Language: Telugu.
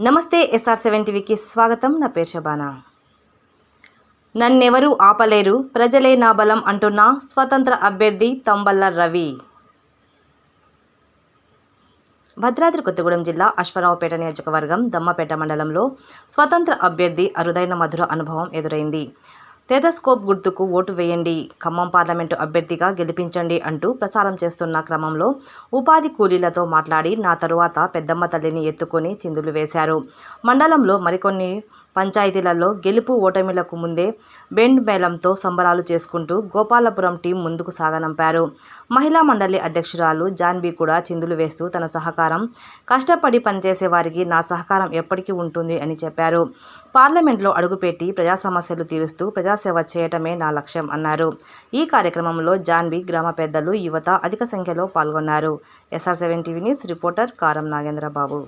నమస్తే ఎస్ఆర్ సెవెన్ టీవీకి స్వాగతం. నా పేరు శబానా. నన్నెవరూ ఆపలేరు. ప్రజలే నా బలం అంటున్న స్వతంత్ర అభ్యర్థి తంబల్ల రవి. భద్రాద్రి కొత్తగూడెం జిల్లా అశ్వరావుపేట నియోజకవర్గం దమ్మపేట మండలంలో స్వతంత్ర అభ్యర్థి అరుదైన మధుర అనుభవం ఎదురైంది. తేదస్కోప్ గుర్తుకు ఓటు వేయండి. ఖమ్మం పార్లమెంటు అభ్యర్థిగా గెలిపించండి అంటూ ప్రచారం చేస్తున్న క్రమంలో ఉపాధి కూలీలతో మాట్లాడి నా తరువాత పెద్దమ్మ తల్లిని ఎత్తుకొని చిందులు వేశారు. మండలంలో మరికొన్ని పంచాయతీలలో గెలుపు ఓటమిలకు ముందే బెండ్ మేళంతో సంబరాలు చేసుకుంటూ గోపాలపురం టీం ముందుకు సాగనంపారు. మహిళా మండలి అధ్యక్షురాలు జాన్వి కూడా చిందులు వేస్తూ తన సహకారం కష్టపడి పనిచేసే వారికి నా సహకారం ఎప్పటికీ ఉంటుంది అని చెప్పారు. పార్లమెంట్లో అడుగుపెట్టి ప్రజా సమస్యలు తీరుస్తూ ప్రజాసేవ చేయటమే నా లక్ష్యం అన్నారు. ఈ కార్యక్రమంలో జాన్వి గ్రామ పెద్దలు యువత అధిక సంఖ్యలో పాల్గొన్నారు. SR seven TV news reporter Karam Nagendrababu.